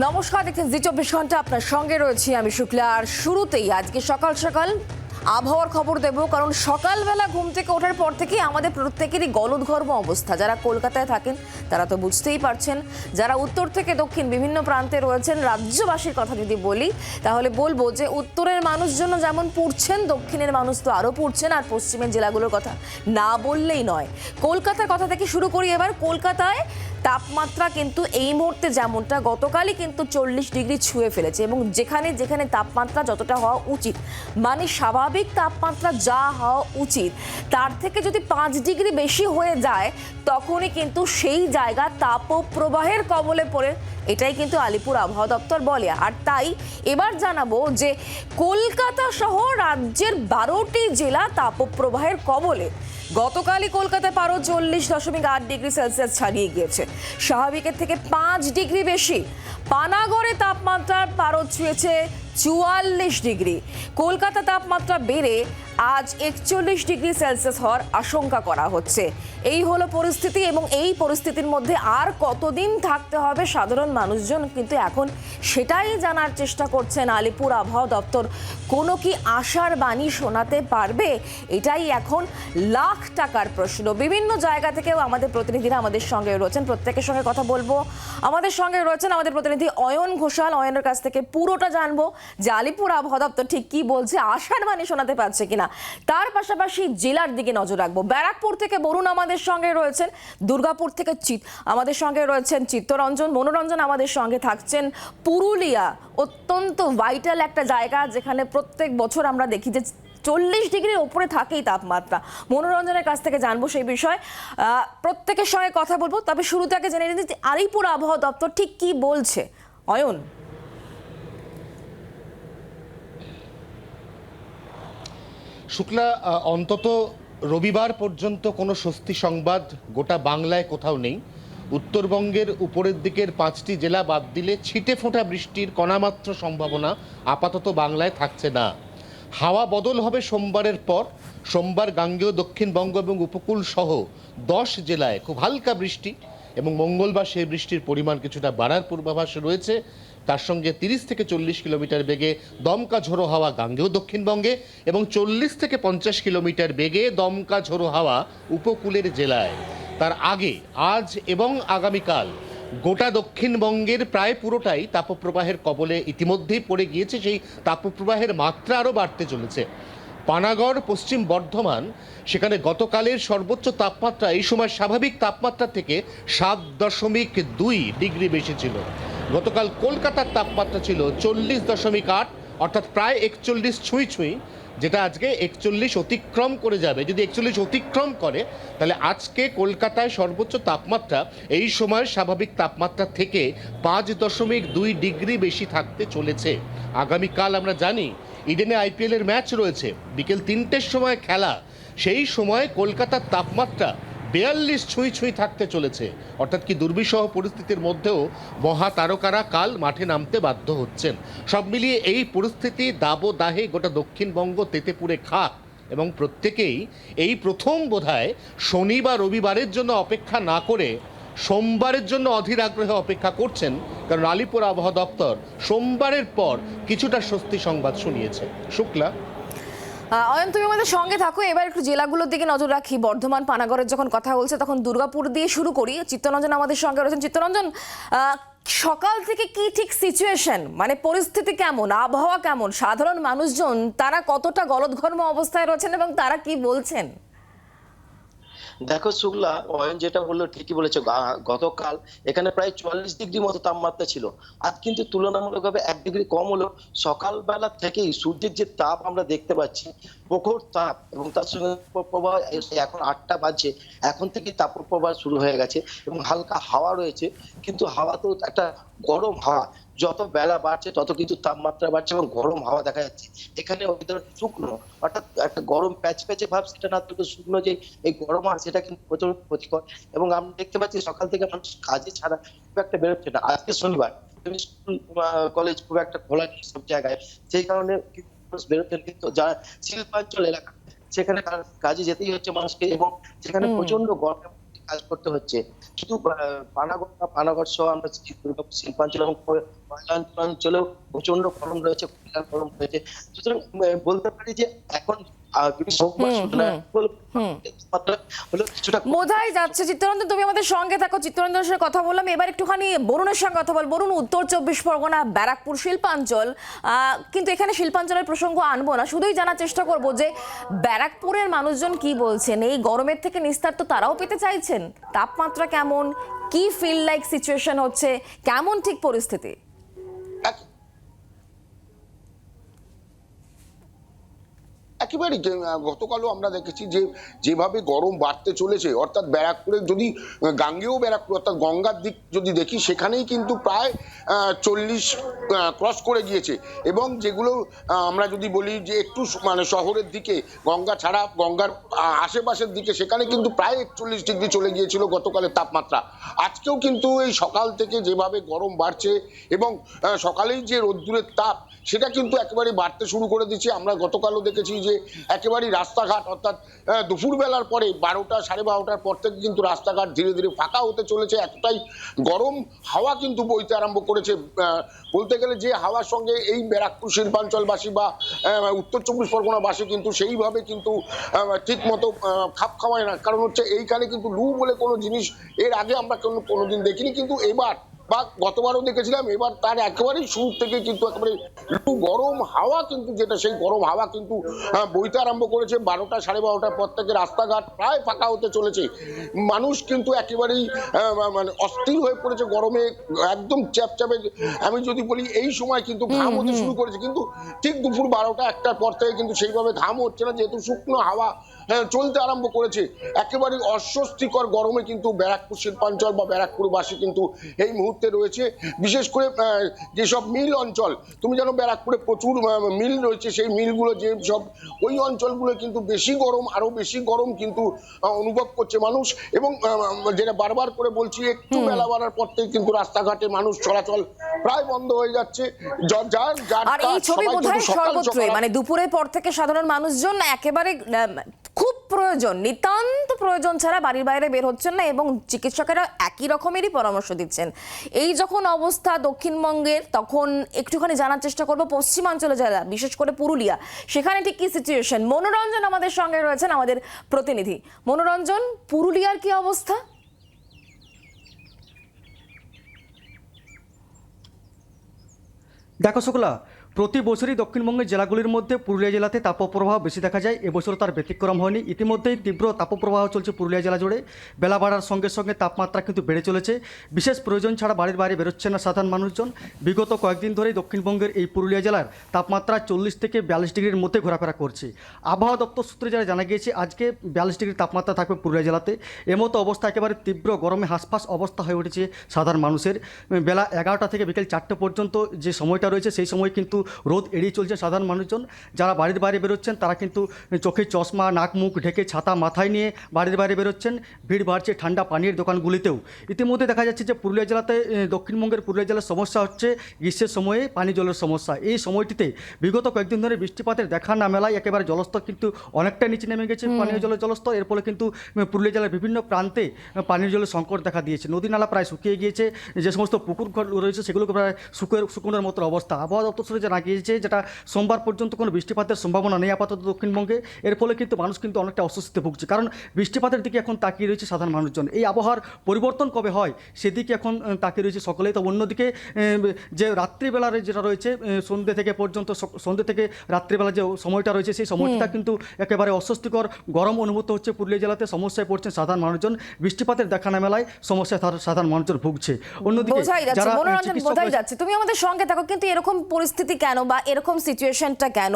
নমস্কার, দেখছেন জি চব্বিশ ঘণ্টা। আপনার সঙ্গে রয়েছি আমি শুক্লা। আর শুরুতেই আজকে সকাল সকাল আবহাওয়ার খবর দেব, কারণ সকালবেলা ঘুম থেকে ওঠার পর থেকে আমাদের প্রত্যেকেরই গলদঘর্ম অবস্থা। যারা কলকাতায় থাকেন, তারা তো বুঝতেই পারছেন। যারা উত্তর থেকে দক্ষিণ বিভিন্ন প্রান্তে রয়েছেন, রাজ্যবাসীর কথা যদি বলি, তাহলে বলব যে উত্তরের মানুষজন যেমন পুড়ছেন, দক্ষিণের মানুষ তো আরও পুড়ছেন, আর পশ্চিমের জেলাগুলোর কথা না বললেই নয়। কলকাতার কথা থেকে শুরু করি এবার। কলকাতায় তাপমাত্রা কিন্তু এই মুহূর্তে যেমনটা, গতকালই কিন্তু চল্লিশ ডিগ্রি ছুঁয়ে ফেলেছে এবং যেখানে যেখানে তাপমাত্রা যতটা হওয়া উচিত মানে স্বাভাবিক তাপমাত্রা যা হওয়া উচিত, তার থেকে যদি পাঁচ ডিগ্রি বেশি হয়ে যায়, তখনই কিন্তু সেই জায়গা তাপপ্রবাহের কবলে পড়ে। এটাই কিন্তু আলিপুর আবহাওয়া দপ্তর বলে। আর তাই এবার জানাব যে, কলকাতা সহ রাজ্যের বারোটি জেলা তাপপ্রবাহের কবলে। গতকালই কলকাতায় পারো চল্লিশ দশমিক আট ডিগ্রি সেলসিয়াস ছাড়িয়ে গিয়েছে। স্বাভাবিকের থেকে পাঁচ ডিগ্রি বেশি। পানাগড়ে তাপমাত্রার পারদ ছুঁয়েছে চুয়াল্লিশ ডিগ্রি। কলকাতা তাপমাত্রা বেড়ে আজ একচল্লিশ ডিগ্রি সেলসিয়াস হওয়ার আশঙ্কা করা হচ্ছে। এই হলো পরিস্থিতি এবং এই পরিস্থিতির মধ্যে আর কতদিন থাকতে হবে সাধারণ মানুষজন কিন্তু এখন সেটাই জানার চেষ্টা করছেন আলিপুর আবহাওয়া দপ্তর। কোনো কি আশার বাণী শোনাতে পারবে? এটাই এখন লাখ টাকার প্রশ্ন। বিভিন্ন জায়গা থেকেও আমাদের প্রতিনিধিরা আমাদের সঙ্গে রয়েছেন। প্রত্যেকের সঙ্গে কথা বলব। আমাদের সঙ্গে রয়েছেন আমাদের প্রতিনিধি অয়ন ঘোষাল। অয়নের কাছ থেকে পুরোটা জানব যে আলিপুর আবহাওয়া দপ্তর ঠিক কি বলছে, আশার বাণী শোনাতে পারছে কিনা। তার পাশাপাশি জেলার দিকে নজর রাখব। ব্যারাকপুর থেকে বরুণ আমাদের সঙ্গে রয়েছেন, দুর্গাপুর থেকে চিত আমাদের সঙ্গে রয়েছেন চিত্তরঞ্জন। মনোরঞ্জন আমাদের সঙ্গে থাকছেন। পুরুলিয়া, অত্যন্ত ভাইটাল একটা জায়গা যেখানে প্রত্যেক বছর আমরা দেখি যে চল্লিশ ডিগ্রির ওপরে থাকেই তাপমাত্রা। মনোরঞ্জনের কাছ থেকে জানব সেই বিষয়ে। প্রত্যেকের সঙ্গে কথা বলব, তবে শুরুতে আগে জেনে নিতে আলিপুর আবহাওয়া দপ্তর ঠিক কি বলছে। অয়ন। শুক্লা অন্তত রবিবার পর্যন্ত কোনো স্বস্তি সংবাদ গোটা বাংলায় কোথাও নেই। উত্তরবঙ্গের উপরের দিকের পাঁচটি জেলা বাদ দিলে ছিটে ফোঁটা বৃষ্টির কণামাত্র সম্ভাবনা আপাতত বাংলায় থাকছে না। হাওয়া বদল হবে সোমবারের পর। সোমবার গাঙ্গেয়, দক্ষিণবঙ্গ এবং উপকূল সহ দশ জেলায় খুব হালকা বৃষ্টি। এবং মঙ্গলবার সেই বৃষ্টির পরিমাণ কিছুটা বাড়ার পূর্বাভাস রয়েছে। তার সঙ্গে তিরিশ থেকে চল্লিশ কিলোমিটার বেগে দমকা ঝোড়ো হাওয়া গাঙ্গেয় দক্ষিণবঙ্গে এবং চল্লিশ থেকে পঞ্চাশ কিলোমিটার বেগে দমকা ঝোড়ো হাওয়া উপকূলের জেলায়। তার আগে, আজ এবং আগামীকাল গোটা দক্ষিণবঙ্গের প্রায় পুরোটাই তাপপ্রবাহের কবলে ইতিমধ্যেই পড়ে গিয়েছে। সেই তাপপ্রবাহের মাত্রা আরও বাড়তে চলেছে। পানাগড়, পশ্চিম বর্ধমান, সেখানে গতকালের সর্বোচ্চ তাপমাত্রা এই সময় স্বাভাবিক তাপমাত্রা থেকে সাত দশমিক দুই ডিগ্রি বেশি ছিল। গতকাল কলকাতার তাপমাত্রা ছিল চল্লিশ দশমিক আট, অর্থাৎ প্রায় একচল্লিশ ছুঁই ছুঁই, যেটা আজকে একচল্লিশ অতিক্রম করে যাবে। যদি একচল্লিশ অতিক্রম করে, তাহলে আজকে কলকাতায় সর্বোচ্চ তাপমাত্রা এই সময় স্বাভাবিক তাপমাত্রা থেকে পাঁচ দশমিক দুই ডিগ্রি বেশি থাকতে চলেছে। আগামীকাল আমরা জানি ইডেনে আইপিএল এর ম্যাচ রয়েছে। বিকেল তিনটের সময় খেলা। সেই সময় কলকাতার তাপমাত্রা বেয়াল্লিশ ছুঁই ছুঁই থাকতে চলেছে। অর্থাৎ কি দুর্বিষহ পরিস্থিতির মধ্যেও মহা তারকারা কাল মাঠে নামতে বাধ্য হচ্ছেন। সব মিলিয়ে এই পরিস্থিতি দাবদাহে গোটা দক্ষিণবঙ্গ তেতেপুরে খাক এবং প্রত্যেকেই এই প্রথম বোধহয় শনি বা রবিবারের জন্য অপেক্ষা না করে সোমবারের জন্য অধীর আগ্রহে অপেক্ষা করছেন কারণ আলিপুর আবহাওয়া দপ্তর সোমবারের পর কিছুটা স্বস্তি সংবাদ শুনিয়েছে। শুক্লা? অয়ন, তুমি আমাদের সঙ্গে থাকো। এবার একটু জেলাগুলোর দিকে নজর রাখি। বর্ধমান, পানাগড়ের যখন কথা বলছে, তখন দুর্গাপুর দিয়ে শুরু করি। চিত্তরঞ্জন আমাদের সঙ্গে রয়েছেন। চিত্তরঞ্জন সকাল থেকে কি ঠিক সিচুয়েশন মানে পরিস্থিতি কেমন? আবহাওয়া কেমন? সাধারণ মানুষজন, তারা কতটা গলদঘর্ম অবস্থায় রয়েছেন এবং তারা কি বলছেন? দেখো শুক্লা অয়ন যেটা বলল ঠিকই বলেছ গতকাল এখানে প্রায় চুয়াল্লিশ ডিগ্রি মতো তাপমাত্রা ছিল। আজ কিন্তু তুলনামূলকভাবে এক ডিগ্রি কম হলো সকালবেলা থেকেই সূর্যের যে তাপ আমরা দেখতে পাচ্ছি, প্রখর তাপ এবং তার সঙ্গে তাপপ্রবাহ এসে এখন আটটা বাজছে, এখন থেকে তাপপ্রবাহ শুরু হয়ে গেছে এবং হালকা হাওয়া রয়েছে। কিন্তু হাওয়া তো একটা গরম হাওয়া। যত বেলা বাড়ছে তত কিন্তু তাপমাত্রা বাড়ছে এবং গরম হাওয়া দেখা যাচ্ছে। এখানে ওয়েদার শুকনো অর্থাৎ একটা গরম প্যাচ প্যাচে ভাব সেটা না তো শুকনো যে এই গরম হয় সেটা কিন্তু প্রচুর ক্ষতিকর। এবং আমরা দেখতে পাচ্ছি সকাল থেকে মানুষ কাজে ছাড়া খুব একটা বেরোচ্ছে না। আজকে শনিবার তুমি স্কুল কলেজ খুব একটা খোলা নেই সব জায়গায়। সেই কারণে মানুষ বেরোচ্ছেন কিন্তু যারা শিল্পাঞ্চল এলাকা সেখানে কাজে যেতেই হচ্ছে মানুষকে এবং সেখানে প্রচণ্ড গরম কাজ করতে হচ্ছে। শুধু পানাগড় বা পানাগড় সহ আমরা দুর্গাপুর শিল্পাঞ্চল এবং অঞ্চলেও প্রচণ্ড গরম রয়েছে গরম রয়েছে। সুতরাং বলতে পারি যে এখন বোঝাই যাচ্ছে চিত্তরঞ্জন তুমি আমাদের সঙ্গে থাকো। চিত্তরঞ্জনের সঙ্গে কথা বললাম। এবার একটুখানি বরুণের সঙ্গে কথা বল। বরুণ উত্তর চব্বিশ পরগনা ব্যারাকপুর শিল্পাঞ্চল। আহ, কিন্তু এখানে শিল্পাঞ্চলের প্রসঙ্গ আনব না। শুধুই জানার চেষ্টা করব যে ব্যারাকপুরের মানুষজন কি বলছেন? এই গরমের থেকে নিস্তার তো তারাও পেতে চাইছেন। তাপমাত্রা কেমন? কি ফিল লাইক সিচুয়েশন হচ্ছে? কেমন ঠিক পরিস্থিতি? একেবারে গতকালও আমরা দেখেছি যে, যেভাবে গরম বাড়তে চলেছে, অর্থাৎ ব্যারাকপুরে যদি গাঙ্গেয় ব্যারাকপুর, অর্থাৎ গঙ্গার দিক যদি দেখি, সেখানেই কিন্তু প্রায় চল্লিশ ক্রস করে গিয়েছে। এবং যেগুলো আমরা যদি বলি যে একটু মানে শহরের দিকে, গঙ্গা ছাড়া গঙ্গার আশেপাশের দিকে, সেখানে কিন্তু প্রায় একচল্লিশ ডিগ্রি চলে গিয়েছিল গতকালের তাপমাত্রা। আজকেও কিন্তু এই সকাল থেকে যেভাবে গরম বাড়ছে এবং সকালেই যে রোদ্দুরের তাপ, সেটা কিন্তু একেবারে বাড়তে শুরু করে দিচ্ছে। আমরা গতকালও দেখেছি যে একেবারেই রাস্তাঘাট, অর্থাৎ দুপুরবেলার পরে বারোটা সাড়ে বারোটার পর থেকে কিন্তু রাস্তাঘাট ধীরে ধীরে ফাঁকা হতে চলেছে। এতটাই গরম হাওয়া কিন্তু বইতে আরম্ভ করেছে। বলতে গেলে যে হাওয়ার সঙ্গে এই ব্যারাকপুর শিল্পাঞ্চলবাসী বা উত্তর চব্বিশ পরগনাবাসী কিন্তু সেইভাবে কিন্তু ঠিক মতো খাপ খাওয়ায় না। কারণ হচ্ছে এইখানে কিন্তু লু বলে কোনো জিনিস, এর আগে আমরা কোনো কোনোদিন দেখিনি। কিন্তু এবার বা গতবারও দেখেছিলাম এবার তার একেবারেই শুরু থেকে কিন্তু একেবারে লু গরম হাওয়া কিন্তু যেটা সেই গরম হাওয়া কিন্তু বইতে আরম্ভ করেছে বারোটা সাড়ে বারোটার পর থেকে রাস্তাঘাট প্রায় ফাঁকা হতে চলেছে। মানুষ কিন্তু একেবারেই মানে অস্থির হয়ে পড়েছে গরমে একদম চ্যাপচ্যাপে। আমি যদি বলি এই সময় কিন্তু ঘাম হতে শুরু করেছে কিন্তু ঠিক দুপুর বারোটা একটার পর থেকে কিন্তু সেইভাবে ঘাম হচ্ছে না যেহেতু শুকনো হাওয়া হ্যাঁ, চলতে আরম্ভ করেছে। একেবারে অস্বস্তিকর গরমে কিন্তু ব্যারাকপুর শিল্পাঞ্চল বা ব্যারাকপুরবাসী কিন্তু এই মুহূর্তে রয়েছে। বিশেষ করে যেসব মিল অঞ্চল তুমি জানো ব্যারাকপুরে প্রচুর মিল রয়েছে। সেই মিলগুলো যে সব ওই অঞ্চলগুলো কিন্তু বেশি গরম আরও বেশি গরম কিন্তু অনুভব করছে মানুষ। এবং যেটা বারবার করে বলছি একটু বেলা বাড়ার পর থেকে কিন্তু রাস্তাঘাটে মানুষ চলাচল প্রায় বন্ধ হয়ে যাচ্ছে। যার যার আর এই ছবি বোধহয় সর্বত্রই মানে দুপুরের পর থেকে সাধারণ মানুষজন একেবারে খুব প্রয়োজন, নিতান্ত প্রয়োজন ছাড়া বাড়ির বাইরে বের হচ্ছেন না এবং চিকিৎসকেরা একই রকমেরই পরামর্শ দিচ্ছেন। এই যখন অবস্থা দক্ষিণবঙ্গের, তখন একটুখানি জানার চেষ্টা করব পশ্চিমাঞ্চলে যারা, বিশেষ করে পুরুলিয়া, সেখানে ঠিক কি সিচুয়েশন মনোরঞ্জন আমাদের সঙ্গে রয়েছেন আমাদের প্রতিনিধি। মনোরঞ্জন, পুরুলিয়ার কি অবস্থা? দেখো শুক্লা প্রতি বছরই দক্ষিণবঙ্গের জেলাগুলির মধ্যে পুরুলিয়া জেলাতে তাপপ্রবাহ বেশি দেখা যায়। এবছর তার ব্যতিক্রম হয়নি। ইতিমধ্যেই তীব্র তাপপ্রবাহ চলছে পুরুলিয়া জেলা জুড়ে। বেলা বাড়ার সঙ্গে সঙ্গে তাপমাত্রা কিন্তু বেড়ে চলেছে। বিশেষ প্রয়োজন ছাড়া বাড়ির বাইরে বেরোচ্ছে না সাধারণ মানুষজন। বিগত কয়েকদিন ধরেই দক্ষিণবঙ্গের এই পুরুলিয়া জেলার তাপমাত্রা চল্লিশ থেকে বিয়াল্লিশ ডিগ্রির মধ্যে ঘোরাফেরা করছে। আবহাওয়া দপ্তর সূত্রে যারা জানা গিয়েছে, আজকে বিয়াল্লিশ ডিগ্রি তাপমাত্রা থাকবে পুরুলিয়া জেলাতে। এমতো অবস্থা একেবারে তীব্র গরমে হাঁসফাঁস অবস্থা হয়ে উঠেছে সাধারণ মানুষের। বেলা এগারোটা থেকে বিকেল চারটে পর্যন্ত যে সময়টা রয়েছে, সেই সময় কিন্তু রোদ এড়িয়ে চলছে সাধারণ মানুষজন। যারা বাড়ির বাইরে বেরোচ্ছেন তারা কিন্তু চোখে চশমা নাক মুখ ঢেকে ছাতা মাথায় নিয়ে বাড়ির বাইরে বেরোচ্ছেন। ভিড় বাড়ছে ঠান্ডা পানির দোকানগুলিতেও। ইতিমধ্যে দেখা যাচ্ছে যে পুরুলিয়া জেলাতে দক্ষিণবঙ্গের পুরুলিয়া জেলার সমস্যা হচ্ছে গ্রীষ্মের সময়ে পানি জলের সমস্যা। এই সময়টিতে বিগত কয়েকদিন ধরে বৃষ্টিপাতের দেখা না মেলায় একেবারে জলস্তর কিন্তু অনেকটা নিচে নেমে গেছে পানীয় জলের জলস্তর। এর ফলে কিন্তু পুরুলিয়া জেলার বিভিন্ন প্রান্তে পানীয় জলের সংকট দেখা দিয়েছে। নদী নালা প্রায় শুকিয়ে গিয়েছে। যে সমস্ত পুকুর ঘর রয়েছে সেগুলোকে প্রায় শুকিয়ে শুকনোর মতো অবস্থা। আবহাওয়া দপ্তর সূত্রে জানা গিয়েছে যেটা সোমবার পর্যন্ত কোনো বৃষ্টিপাতের সম্ভাবনা নেই আপাতত দক্ষিণবঙ্গে। এর ফলে কিন্তু মানুষ কিন্তু অনেকটা অস্বস্তিতে ভুগছে। কারণ বৃষ্টিপাতের দিকে এখন তাকিয়ে রয়েছে সাধারণ মানুষজন। এই আবহাওয়ার পরিবর্তন কবে হয় সেদিকে এখন তাকিয়ে রয়েছে সকলেই। তো অন্যদিকে যে রাত্রিবেলার যেটা রয়েছে সন্ধ্যে থেকে পর্যন্ত সন্ধ্যে থেকে রাত্রিবেলা যে সময়টা রয়েছে সেই সময়টা কিন্তু একেবারে অস্বস্তিকর। গরম অনুভূত হচ্ছে পুরুলিয়া জেলাতে সমস্যায় পড়ছেন সাধারণ মানুষজন। বৃষ্টিপাতের দেখা না মেলায় সমস্যায় তার- সাধারণ মানুষজন ভুগছে। অন্যদিকে যারা বোঝাই যাচ্ছে। তুমি আমাদের সঙ্গে থাকো কিন্তু এরকম পরিস্থিতি কেন বা এরকম সিচুয়েশনটা কেন?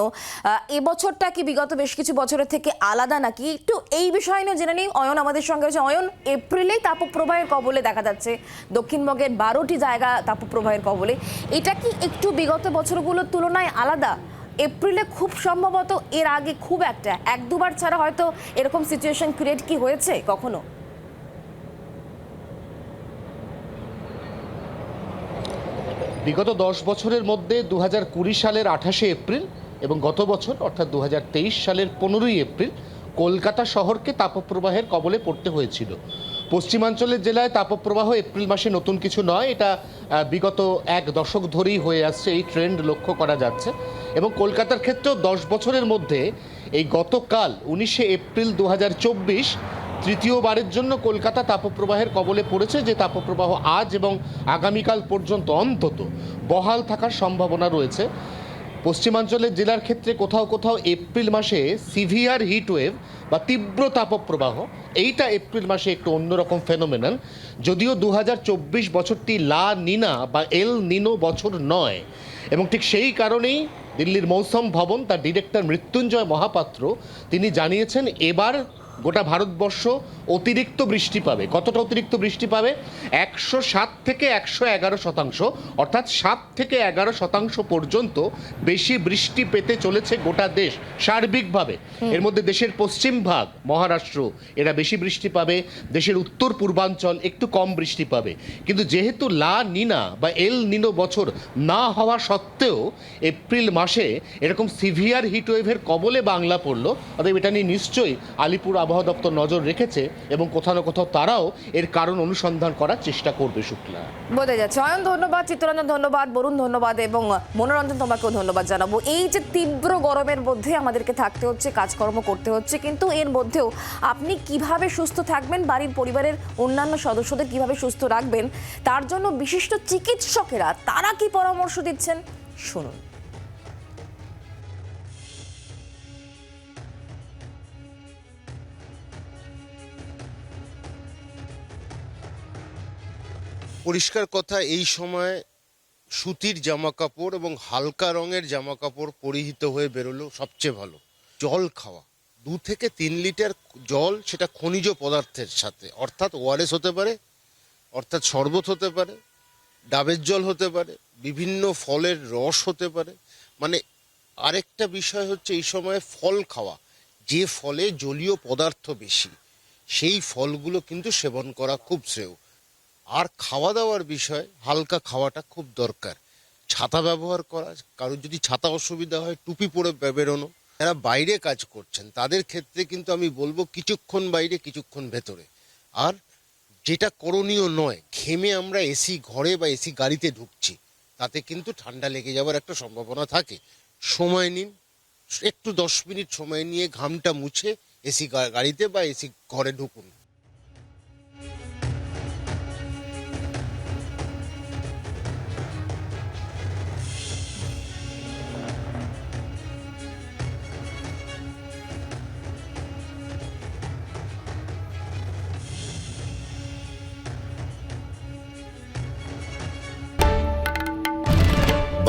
এবছরটা কি বিগত বেশ কিছু বছরের থেকে আলাদা নাকি? একটু এই বিষয় নিয়ে জেনে নিই অয়ন আমাদের সঙ্গে আছে। অয়ন, এপ্রিলেই তাপপ্রবাহের কবলে দেখা যাচ্ছে। দক্ষিণবঙ্গের বারোটি জায়গা তাপপ্রবাহের কবলে। এটা কি একটু বিগত বছরগুলোর তুলনায় আলাদা? এপ্রিলে খুব সম্ভবত এর আগে খুব একটা। এক দুবার ছাড়া হয়তো এরকম সিচুয়েশন ক্রিয়েট কি হয়েছে কখনো? বিগত দশ বছরের মধ্যে দু সালের আঠাশে এপ্রিল এবং গত বছর, অর্থাৎ দু হাজার তেইশ সালের পনেরোই এপ্রিল, কলকাতা শহরকে তাপপ্রবাহের কবলে পড়তে হয়েছিল। পশ্চিমাঞ্চলের জেলায় তাপপ্রবাহ এপ্রিল মাসে নতুন কিছু নয়, এটা বিগত এক দশক ধরেই হয়ে আসছে, এই ট্রেন্ড লক্ষ্য করা যাচ্ছে। এবং কলকাতার ক্ষেত্রেও দশ বছরের মধ্যে এই গতকাল, উনিশে এপ্রিল দু হাজার চব্বিশ তৃতীয়বারের জন্য কলকাতা তাপপ্রবাহের কবলে পড়েছে যে তাপপ্রবাহ আজ এবং আগামীকাল পর্যন্ত অন্তত বহাল থাকার সম্ভাবনা রয়েছে। পশ্চিমাঞ্চলের জেলার ক্ষেত্রে কোথাও কোথাও এপ্রিল মাসে সিভিয়ার হিট ওয়েভ বা তীব্র তাপপ্রবাহ, এইটা এপ্রিল মাসে একটু অন্যরকম ফেনোমেনন। যদিও দু হাজার চব্বিশ বছরটি লা নিনা বা এল নিনো বছর নয়। এবং ঠিক সেই কারণেই দিল্লির মৌসুম ভবন, তার ডিরেক্টর মৃত্যুঞ্জয় মহাপাত্র, তিনি জানিয়েছেন, এবার গোটা ভারতবর্ষ অতিরিক্ত বৃষ্টি পাবে। কতটা অতিরিক্ত বৃষ্টি পাবে? একশো সাত থেকে একশো এগারো শতাংশ অর্থাৎ সাত থেকে এগারো শতাংশ পর্যন্ত বেশি বৃষ্টি পেতে চলেছে গোটা দেশ সার্বিকভাবে। এর মধ্যে দেশের পশ্চিম ভাগ মহারাষ্ট্র এরা বেশি বৃষ্টি পাবে। দেশের উত্তর পূর্বাঞ্চল একটু কম বৃষ্টি পাবে। কিন্তু যেহেতু লা নিনা বা এল নিনো বছর না হওয়া সত্ত্বেও এপ্রিল মাসে এরকম সিভিয়ার হিটওয়েভের কবলে বাংলা পড়ল অতএব এটা নিয়ে নিশ্চয়ই আলিপুর আবহাওয়া দপ্তর নজর রেখেছে এবং কোথাও না কোথাও তারাও এর কারণ অনুসন্ধান করার চেষ্টা করবে, শুক্লা। বোঝা যাচ্ছে। অয়ন, ধন্যবাদ। চিত্তরঞ্জন, ধন্যবাদ। বরুণ, ধন্যবাদ। এবং মনোরঞ্জন, তোমাকেও ধন্যবাদ জানাব। এই যে তীব্র গরমের মধ্যে আমাদেরকে থাকতে হচ্ছে, কাজকর্ম করতে হচ্ছে, কিন্তু এর মধ্যেও আপনি কীভাবে সুস্থ থাকবেন, বাড়ির পরিবারের অন্যান্য সদস্যদের কীভাবে সুস্থ রাখবেন, তার জন্য বিশিষ্ট চিকিৎসকেরা তারা কি পরামর্শ দিচ্ছেন? শুনুন। পরিষ্কার কথা, এই সময় সুতির জামা কাপড় এবং হালকা রঙের জামা কাপড় পরিহিত হয়ে বেরোলো সবচেয়ে ভালো, জল খাওয়া। দু থেকে তিন লিটার জল সেটা খনিজ পদার্থের সাথে, অর্থাৎ ওআরএস হতে পারে, অর্থাৎ শরবত হতে পারে, ডাবের জল হতে পারে, বিভিন্ন ফলের রস হতে পারে। মানে আরেকটা বিষয় হচ্ছে এই সময় ফল খাওয়া, যে ফলে জলীয় পদার্থ বেশি, সেই ফলগুলো কিন্তু সেবন করা খুব শ্রেয়। আর খাওয়া দাওয়ার বিষয়, হালকা খাওয়াটা খুব দরকার। ছাতা ব্যবহার করা কারোর যদি ছাতা অসুবিধা হয়, টুপি পরে বেরোনো। যারা বাইরে কাজ করছেন, তাদের ক্ষেত্রে কিন্তু আমি বলব কিছুক্ষণ বাইরে, কিছুক্ষণ ভেতরে। আর যেটা করণীয় নয়, ঘেমে আমরা এসি ঘরে বা এসি গাড়িতে ঢুকছি, তাতে কিন্তু ঠান্ডা লেগে যাওয়ার একটা সম্ভাবনা থাকে। সময় নিন, একটু দশ মিনিট সময় নিয়ে ঘামটা মুছে এসি গাড়িতে বা এসি ঘরে ঢুকুন।